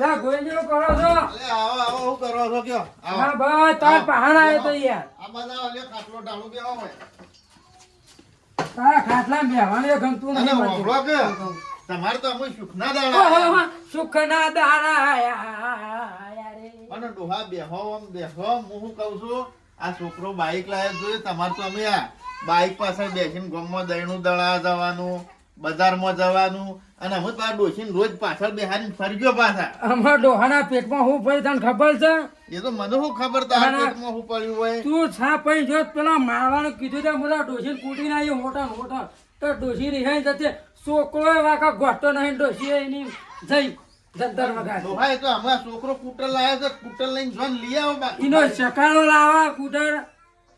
લા ગોવિંદજી કરો છો? અલે આવો આવો હું કરો છો કયો? આવો. હા ભાઈ તાર પહાણ આવ્યો તો યાર. આ બધા અલે ખાટલો ડાળો બેહો હોય. તારા ખાટલા બેહવાનું ગમતું અને નહીં હોભળો કે મને. તમારે તો અમે સુખના દાડા સુખના દાડા. અને ડોહા બેહો આમ બેહો હું શું કહું છું? આ છોકરો બાઈક લાવ્યો જોઈએ તમારે તો અમે આ બાઈક પાછળ બેસીને ગમમાં દહીણું દળા જવાનું. બજારમાં જવાનું અને અમે તો ડોસીને રોજ પાછળ બેહારીને ફરજો પાછા. અમાર ડોહાના પેટમાં હું પડ્યું તને ખબર છે? એ તો મને શું ખબર તારા. પેટમાં શું પડ્યું હોય? તું છા પૈ જો પેલા મારવાનું કીધું તે મોટા ડોશી કૂટીને આવી મોટા મોટા. તો ડોસી રિહાઈ જતે છોકરો વાકા ગોઠતો નહીં ડોસી એની જઈ જંતર વગાડ ડોહા એ તો હમણાં છોકરો કૂટર લાવ્યો છે કૂટર લઈને જોન લઈ આવો એનો શકાળો લાવા કુટર.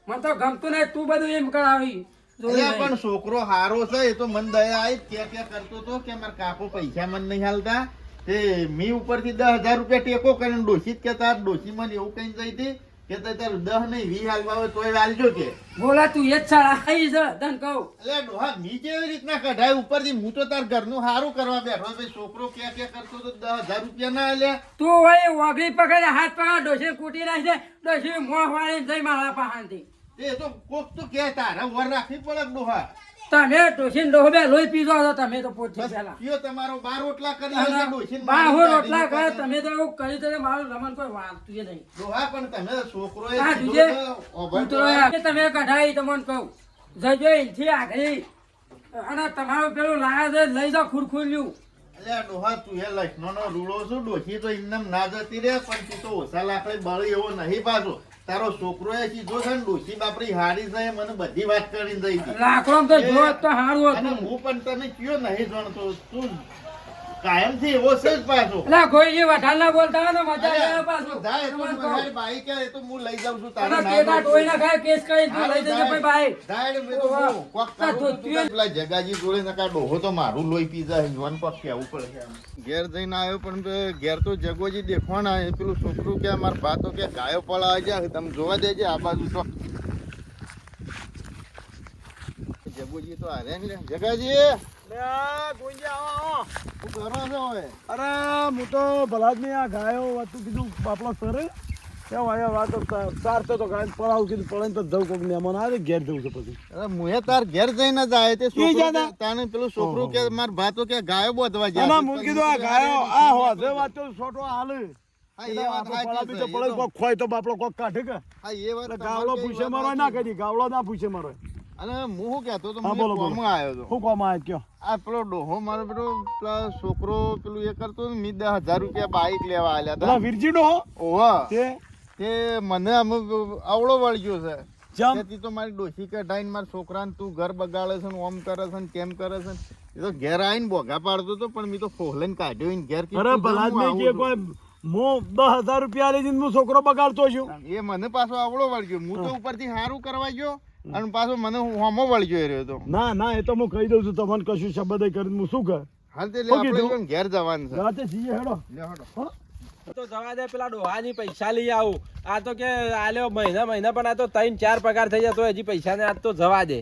મને તો ગમતું નહીં તું બધું એમ કરાવી. અલ્યા. પણ છોકરો હારો છે એ તો મન દયા આવી કે કે કરતો તો કે મારા કાકો પૈસા મન નહીં હાલતા. તે મી ઉપરથી દસ હજાર રૂપિયા ટેકો કરીને ડોસી જ કે તાર ડોસી મને એવું કહીને જઈ હતી કે તે તાર દહ નહીં વી હાલવા હોય તોય હાલજો કે. બોલા તું એ જ ખાઈ છે તન કહું. એટલે ડોહા મી કેવી રીતના કઢાય ઉપરથી હું તો તાર ઘરનું હારું કરવા બેઠો ભાઈ છોકરો કે કે કરતો તો દસ હજાર રૂપિયા ના લે તું હોય ઓગળી પકડે હાથ પકડ ડોસી કૂટી નાખી ડોસી મોહ વાળી જઈ મારા પાહાથી એ તો કોક તો કે તારા વર રાખી પડે ડોહા તમે ડોશી ડોહો બે લોહી પીજો હતો તમે તો પોતે પેલા તમારો બાર રોટલા કરી રોટલા કરે તમે તો એવું કરી દે મારું રમણ કોઈ વાગતું નહીં. ડોહા પણ તમે છોકરો એ કીધું તમે કઢાઈ તમને કહું. જજો એથી આગળ. અને તમારું પેલું લાયા છે લઈ જાઓ ખુરખુર્યું. અલ્યા ડોહા તું એ લક્ષ્મણનો રૂડો છું ડોસી તો એમને ના જતી રે પણ તું તો ઓછા લાકડે બળી એવો નહીં પાછો. તારો છોકરો એ સીધો છે ને ડોસી બાપરી હારી છે મને બધી વાત કરીને દઈ લાકડો તો જો તો સારું હતું. હું પણ તને કયો નહીં જાણતો તું કાયમથી એવો છે જ પાછો. એટલે કોઈ એ વઠાલ ના બોલતા હોય ને મજા આવે પાછો. પાછું તું મારી બાઈક એ તો હું લઈ જાઉં છું તારા અને ના પેટા ટોઈ ના ખાય કેસ કરી તું લઈ જજે ભાઈ ભાઈ. જાય મે તો હું કોક તું પેલા જગાજી જોડે નકા ડોહો તો મારું લોહી પી જાય યુવાન કોક કહેવું પડે. ઘેર જઈને આવ્યો પણ ઘેર તો જગોજી દેખવાના એ પેલું છોકરું કે માર બા તો કે ગાયો પળાવે છે તમે જોવા દેજે આ બાજુ તો. જગોજી તો હારે ને જગાજી! અરે હું તો ભલાદમી આ ગાયો વાતું કીધું બાપડો સરે. કેમ અહીંયા વાત ચારતો તો ગાય પડાવું કીધું પડે તો જવું કોઈક મહેમાન આવે ઘેર જવું છે પછી. અરે મુએ તાર ઘેર જઈને ને જાય તે? તાને પેલું છોકરું કે માર ભાતો કે ગાયો બોધવા જાય ના હું કીધું આ ગાયો. આ હોજે વાત તો છોટો હાલ. ગાવડો તમારી પૂછે મારો ના કરી ગાવડો ના પૂછે મારો. અને હું શું કહેતો તો મને. કોમમાં આવ્યો હતો. શું કોમ આવ્યો કયો? આ પેલો ડોહો મારો પેલો છોકરો પેલું એ કરતો ને મી દસ હજાર રૂપિયા બાઈક લેવા આલ્યા હતા. વિરજી ડોહો? ઓવા તે? તે મને અમુક આવડો વળગ્યો છે. તો મારી ડોશી કઢાઈને મારા છોકરાને તું ઘર બગાડે છે ને ઓમ કરે છે ને તેમ કરે છે એ તો ઘેર આવીને બોગા પાડતો હતો પણ મેં તો ફોહલઈને કાઢ્યો ને ઘેર અરે ભલા જ. કોઈ હું દસ હજાર રૂપિયા લઈ જઈને હું છોકરો બગાડતો છું. એ મને પાછો આવડો વળગ્યો. હું તો ઉપરથી સારું કરવા ગયો. અને પાછો મને હોમો વળી જોઈ રહ્યો હતો. ના ના એ તો હું કહી દઉં છું તમને કશું શબ્દ કરીને હું શું કર હાલ તે લે આપણે? ઘેર જવાનું છે. રાતે જઈએ હેડો. લે હેડો. તો જવા દે પેલા ડોહાની પૈસા લઈ આવું. આ તો કે આલ્યો મહિના મહિના પણ આ તો ત્રણ ચાર પગાર થઈ જાય તો હજી પૈસા ને આજ તો જવા દે.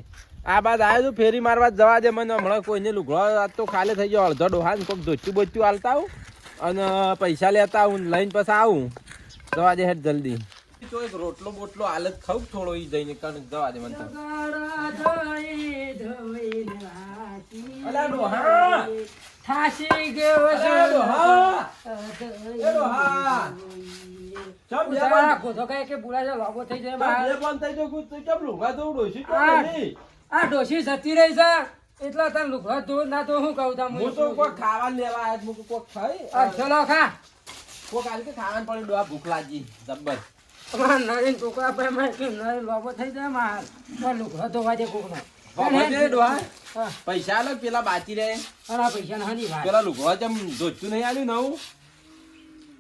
આ બાદ આવ્યો તું ફેરી મારવા જવા દે. મને હમણાં કોઈને લુગડો આજ તો ખાલી થઈ ગયો અડધો ડોહા ને કોઈક ધોચું બોચું હાલતા આવું. અને પૈસા લેતા આવું ને લઈને પછી આવું. જવા દે હેઠ જલ્દી. તો એક રોટલો બોટલો હાલત ખાવ થોડો ઈ જઈને કણ જવા દે મને તો. અલા ડોહા. થાશી ગયો છે ડોહા. એ ડોહા. ચમ બંધ ગોધો કે બુરા છે થઈ જાય ચમ બે બંધ થઈ ગયો તું ચમ લુગા તો ડોસી તો આ ડોશી જતી રહી છે. એટલા તને લુગડો ધો ના તો હું કહું તમ હું તો કોઈ ખાવા લેવા આવ્યો છું. કોક ખાઈ. ચલો ખા. કોક આલ કે ખાવાનું પડે ડોહા ભૂખ લાગી. જબ્બર. અમાર નરીન ટોકરા પર મેં કે નરી લોબો થઈ જાય માર. કોકનો. ડોહા? હા, પૈસા લો પેલા બાકી રે અને આ પૈસા વાત. પેલા લુગવા જેમ જોતું નહીં આલ્યું નવું?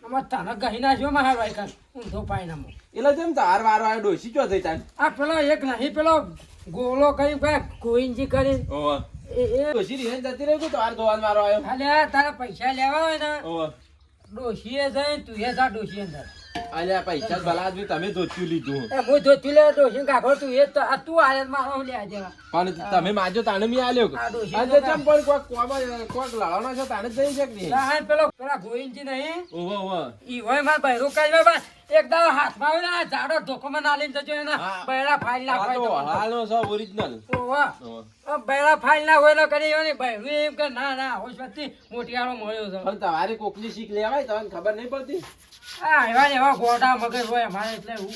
અમાર તને ગહી નાખ્યો મારા ભાઈ કાન ઊંધો પાઈ નામો એટલે જેમ તાર વારો આવ્યો ડોસી ચો થઈ તાન? આ પેલો એક નહીં પેલો ગોળો કઈ કે ગોવિંદજી કરી. ઓહો. એ ડોસી રીહન જતી રહી તાર ધોવાનો મારો આવ્યો આ તારા પૈસા લેવા હોય ને. ઓહો. એ જઈ તું એ જા ડોસી અંદર. અલ્યા પૈસા ભલા આદમી તમે ધોત્યું લીધું. એ હું જોતી લે ડોશી કાઢો તું? એ તો આ તું આલે મારો લે આજે પણ તમે માજો તાણે મી આલ્યો આજે ચમ પણ કોક કોબા કોક લડવાનો છો તાણે જઈ શકતી હા પેલો પેલા ગોવિંદજી નહીં ઓહો ઓહો. ઈ હોય માર ભાઈ રોકાઈ બા એક દાડો હાથમાં આવે ને જાડો ધોકોમાં ના લઈને જજો એના બૈરા ફાઇલ ના હોય તો. તો ઓરિજિનલ ઓવા બૈરા ફાઇલ ના હોય ને કરી ને બૈરું એમ કે ના ના હોશવતી મોટિયાળો મળ્યો છે પણ તમારે કોકની શીખ લેવાય તમને ખબર નહીં પડતી? આ એવા એવા ગોટા મગજ હોય અમારે એટલે હું.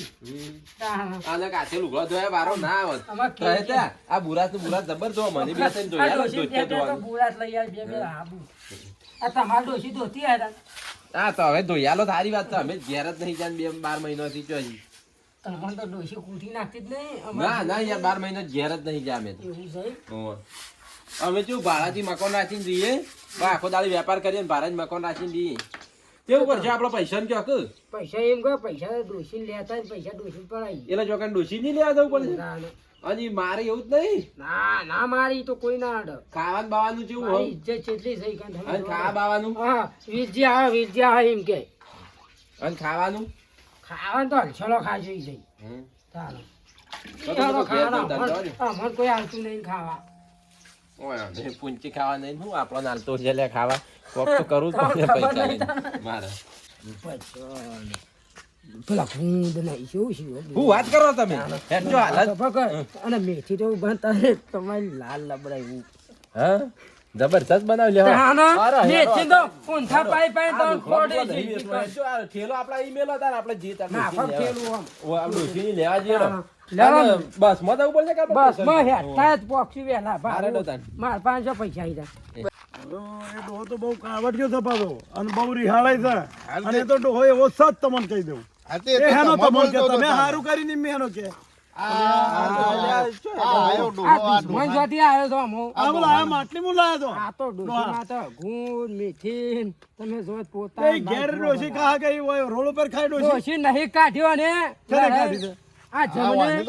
આને કાચે લુગડો ધોયા બારો ના આવત. કહે તે, આ બુરાસ બુરા જબર જો મને બી આઈને આ ધોયા લો, ડોશી ધોત્યો બે બે તો ધોવાનું. લઈ આવી, બે બે હાબુ. આ તમારી ડોશી ધોતી હતા હા તો હવે ધોયાલો સારી વાત છે. અમે ઘેર જ નહીં જાન બે બાર મહિનાથી થી તમને તો ડોસી કૂટી નાખતી જ નહીં ના ના યાર બાર મહિના ઘેર જ નહીં જામે તો. અમે શું ભાડાથી મકાન રાખીને જઈએ આખો દાડી વેપાર કરીએ ભાડા મકાન રાખીને જઈએ. કેવું કરશે આપણો પૈસા ને ચોક? પૈસા એમ કહો પૈસા ડોશી લેતા પૈસા ડોસી પડાય એટલે ચોકન ડોસી નહીં લેવા જવું પડે. અને મારે એવું જ નહીં. ના ના મારી તો કોઈ ના અડે. ખાવાનું બાવાનું જેવું હોય. ઇજ્જત કેટલી થઈ ગઈ અને ખાવા બાવાનું? હા વીરજી આવે વીરજી આવે એમ કે. અને ખાવાનું? ખાવાનું તો હલછલો ખાજો જઈ. ચાલો. ચાલો ખાવાનું. અમર કોઈ આવતું નહીં ખાવા. પૂંચી ખાવા નહીં હું આપણો નાલતો છે લે ખાવા. કોક તો કરું જ પૈસા મારે. પેલા ભૂંડ નહીં શું છે? હું વાત કરો તમે? હેડજો હાલ જ. પકડ. અને મેથી તો બનતા તમારી લાલ લબડાઈ હા? જબરજસ્ત બનાવી લેવા મેથી તો ઊંધા પાઈ પાઈ તો ખોડી આ ઠેલો આપડા ઈમેલ હતા આપણે જે ના લેવા. આમ. ઓ, લેવા જઈએ બસ બસમાં જવું પડશે કે બસ? માં હેઠતા જ પોક્ષી વેલા મારે ભાડું. નહોતા. માર પાંચસો પૈસા આઈ જાય એ ડોહો તો બહુ કાવટ્યો છે પાછો અને બહુ રિહાળાય છે. અને તો ડોહો એવો સત તમને કહી દઉં. હા તે હેનો કે તમે હતો. કરીને મેં હેનો કે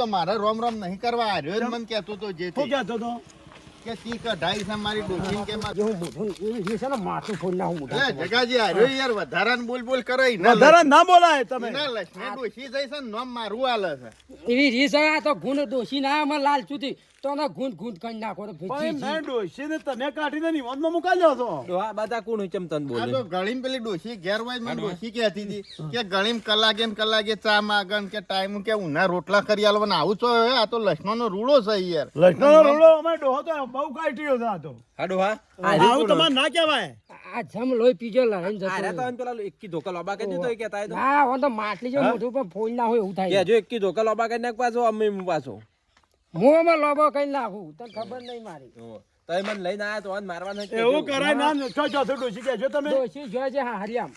મારે રોમ રોમ નહીં કરવા આર્યો મને કેતો તો જે કેતો તો કે તી કઢાઈ છે મારી ડોશીને કે મારે- જો છે ને માથું ફોડી ના હું એટલે જગાજી આર્યો યાર વધારાને બોલ બોલ કરે એના વધારે ના બોલાય તમે. એના લક્ષ્મી ડોશી જઈ છે ને નામ મારું આલે છે. એવી રીસ આ તો ગુણ ડોશી ના આમાં લાલ ચૂતી તો અમે ગુંદ ગુંદ કરી નાખો તો ભેજી મેં ડોશીને તમે કાઢીને નિવાંતમાં મુકાઈ લ્યો છો. ડોહા બધા કોણ ચમ તને આ બોલે તો ગળીમ પેલી ડોશી ઘેર હોય મને ડોશી કહેતી હતી કે ગળીમ કલાકે ને કલાકે ચા માગન કે ટાઈમ કે ઉના રોટલા કરી આલવાના આવું છો આ તો લક્ષ્મણનો રૂડો છે યાર. લક્ષ્મણનો રૂડો? અમે ડોહો તો બહુ કાઢ્યો છે આ તો. હા ડોહા? આવું તમારે ના કહેવાય. આ જમ લોહી પીજો લડાઈ જતો અરે તો પેલા એકી ધોકા લોબા કરી દીધો એ કહેતા. ના હું તો માટલી જો મોઢું પર ફોડી ના હોય એવું થાય. કહેજો એકી ધોકા લોબા કરી નાખ પાછો અમે પાછો. મોંમાં લોબો કઈ નાખું? તને ખબર નહીં મારી. તો મને લઈને આયા તો અન મારવા નથી એવું કરાય ના. છો ચોથું ડોશી કહેજો તમે. ડોશી છે હા હરિયામ.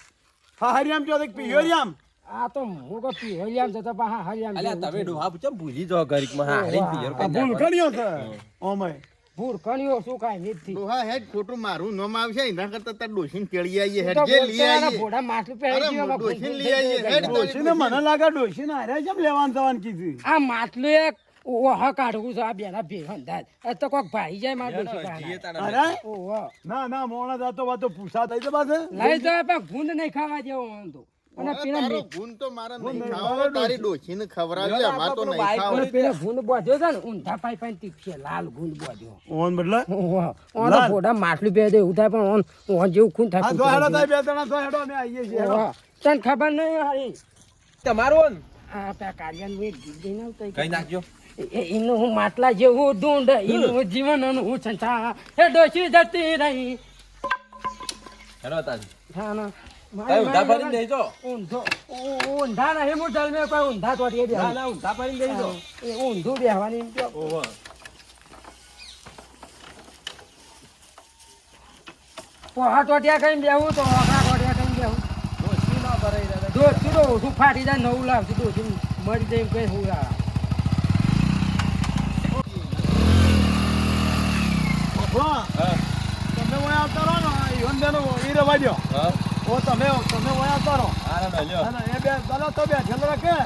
હા હરિયામ ચોથું પિયોરિયામ આ તો હું કો પી હરિયામ જતો પણ હા હરિયામ અલ્યા તમે છે. ડોહા પૂછો ભૂલી જાઓ માં. હા હરિયામ પિયર આ ભૂલ. ઘણીઓ છે. ઓમય. ભૂર કણ્યો શું કાંઈ નથી ડોહા હેડ ખોટું મારું નામ આવશે એના કરતા તાર ડોશીને તેડી આઈએ હેડ જે લઈ આઈએ. આવીએ ભોળા પહેરી ગયો, ડોશીને લઈ આઈએ હેડ. ડોશીને મને લાગે ડોશીને હારે જેમ લેવાનું જવાન કીધી. આ માટલું એક ઓહ કાઢવું છે આ બેના ભેગા અંદાજ આ તો કોક ભાઈ જાય મારે અરે? ઓહો. ના ના મોણા દાતો વાતો પૂછા થઈ છે પાસે લઈ જાઓ પણ ગુંદ નહીં ખાવા જેવો તો અને પેલા ગુણ તો મારા નહીં ખાવા તારી ડોશીને ખવડાવજે જો અમાર તો નહીં ખાવો. પેલા ગુંદ બોધ્યો છે ને ઊંધા પાઈ પાઈ તીક્ષે લાલ ગુંદ બોધ્યો. ઓન બદલે? ઓહો. ઓન. ફોટા માટલું પહેરી દે ઉઠાય પણ ઓન ઓન જેવું ખૂન થાય આ તો હેડો થાય. બે જણા તો હેડો અમે આવીએ છીએ. ઓહો. તને ખબર નહીં હારી તમારો ઓન? આ પેલા કાળિયાનું મે ગીત ના કઈ નાખજો. એનું હું માટલા જેવું ઢૂંઢ એનું જીવન હું સંસાર હે ડોસી જતી રહી હેલો તાજી હા ના. ઊંધા મારી- ફરીને જઈજો? ઊંધો ઊંધા ચાલ મેં કોઈ ના ના ઊંધા ફરીને જઈજો. એ ઊંધું બેહવાની એમ કહો. ઓહો. પોહા ટોટિયા કઈ બેહું તો ઓખા ટોટિયા કઈ બેહું ડોશી ના ભરાઈ. દોસ્તી તો ઓછું ફાટી જાય નવું લાવશું દોસ્તી મરી જાય એમ કઈ હું આ. વાહ, હા. તમે ઓય આવતા રહો ને આ યોંદેનો ઈ રવા દ્યો. હા. ઓ તમે તમે ઓય કરો. અને એ બે તો બે છેલ્લો કે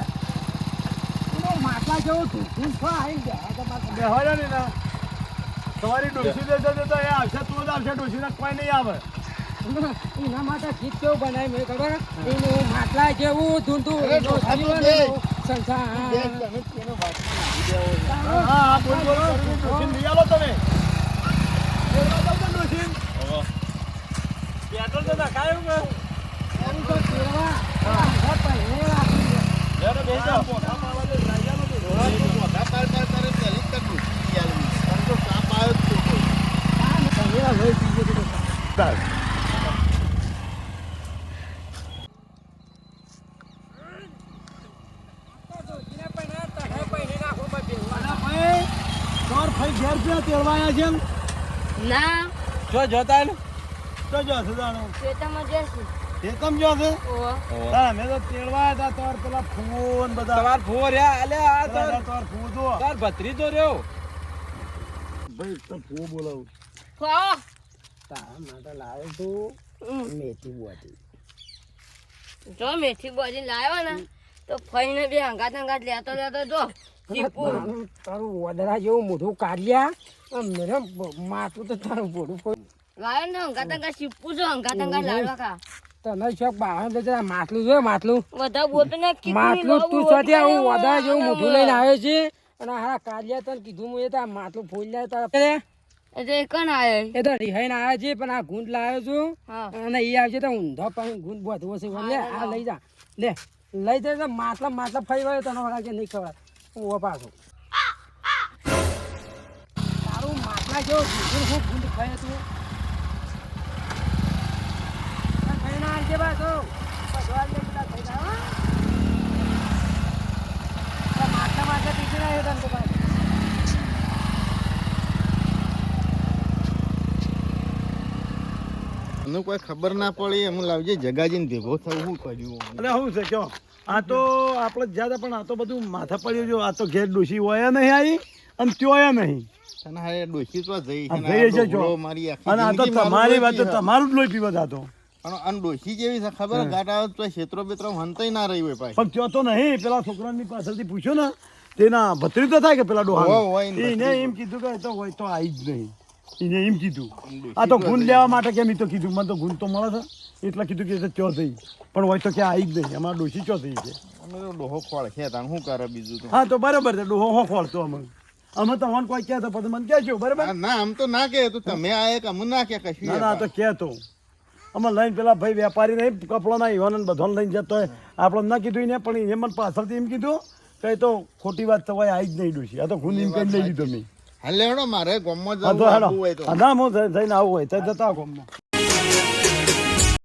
માટલા જેવું તું છો આવી ગયા. બે હોય ને. તમારી ડોસી દે દે તો એ આવશે તું જ આવશે ડોસી કોઈ નહીં આવે. એના માટે ગીત કેવું બનાવ્યું મેં ખબર? એનું માટલા જેવું ધૂંધું સંસાર. હા બોલ બોલો. તમે બોલવા જાવ તો ડોશીને. પેટ્રોલ તો નખાયું કે એનું તો તેડવા. આ પહેરેલા. લેવડો બેસી જાઓ. પોતા પાડવા દે, લઈ આલો તો. ડોહાનું મોઢા પાર પાર કરે પહેલી જ તક ડૂસી આલવી. પણ તો સાપ આવ્યો જ ખોટો. આ ને પહેરેલા લોહી પી ગયો તો. ચાલ. તો ડોશીને પહેરે, તને પહેરે નાખો બધે. અલા ભાઈ, તાર ઘેર ક્યાં તેડવા છે ના. જો જોતા ને? તો જો છે જાણો. જશે એ જો છે? હા, અમે તો તેડવા તા, તાર પેલા ફોન બધા. તમાર ફોર રહ્યા. અલે આ તો પેલા ફો જો. તાર ભત્રીજો રહ્યો. ભાઈ, તો ફો બોલાવું. તારા માટે લાવે છું. મેથી બોટી. જો મેથી બોજી લાવ્યો ને તો ફઈને બે હંગાત હંગાત લેતો લેતો જો. તારું તારું વદરા જેવું મોઢું કાઢ્યા મેડમ મેરે માથું તો તારું ને જો લાડવા ખા તને શોખ બહાર જરા માટલું જોયું માટલું. બધા બોલતો ને માટલું તું સાથે આવું જેવું મોઢું લઈને આવે આવે છે. અને હારા કાઢ્યા તને કીધું હું એ તો આ માટલું ફોડી લાવ્યો તારા એ કણ આવ્યો એ તો રિહાઈને આવે છે પણ આ ગુંદ લાવ્યો છું. અને એ આવશે તો ઊંધો પણ ગુંદ બધું હશે લે આ લઈ જા. લે લઈ જાય માટલા માટલા ફરી વળે તને વળા કે નહીં ખબર હું પાછો. તારું માટલા જેવો ગુંદ હું ભૂંડ ખાય તું ખાઈને આવજે પાછો. માટલા માટલા પીછી પાછો. મને કોઈ ખબર ના પડી એમ લાવજે જગાજીને ભેગો થવું શું કર્યું અરે શું છે કયો આ તો આપણે જ્યાં પણ આ તો બધું માથા પડ્યું જો આ તો ઘેર ડોસી હોય નહીં આવી અને ત્યોય નહીં. તમારી વાત જ લોહી પીવા જાતો. પણ આમ જેવી છે ખબર? ગાટા તો ક્ષેત્રો બેત્રો હંતાઈ ના રહી હોય પાછી. પણ ત્યો તો નહીં પેલા છોકરાની પાછળથી પૂછ્યો ને તેના ભત્રી તો થાય કે પેલા ડોહા એને એમ કીધું કે તો હોય તો આવી જ નહીં. એને એમ કીધું. આ તો ગુણ લેવા માટે કેમ તો કીધું? મને તો ગુણ તો મળે છે. એટલે કીધું કે ચો થઈ. પણ હોય તો ક્યાં આવી જ નહીં અમારા ડોશી ચો થઈ છે? અમે તો ડોહો ખોળ છે તાણ શું કરે બીજું તો? હા તો બરાબર છે ડોહો હો ખોળતો અમે. અમે તમને કોઈ કહે તો પછી મને કહેજો બરાબર? ના આમ તો ના કે તો તમે આ એક અમને ના કે કશું ના ના તો કહેતો. અમે લઈને પેલા ભાઈ વેપારી નહીં કપડાના ઈવાન બધાને લઈને જતો હોય. આપણે ના કીધું ને પણ એ મને પાછળથી એમ કીધું કે તો ખોટી વાત તો હોય આવી જ નહીં ડૂસી આ તો ખૂન એમ કઈ લઈ લીધો મેં. હા લેવડો મારે ગોમમાં જવું તો હોય તો. ના હું જઈને આવું હોય તો જતા ગામમાં.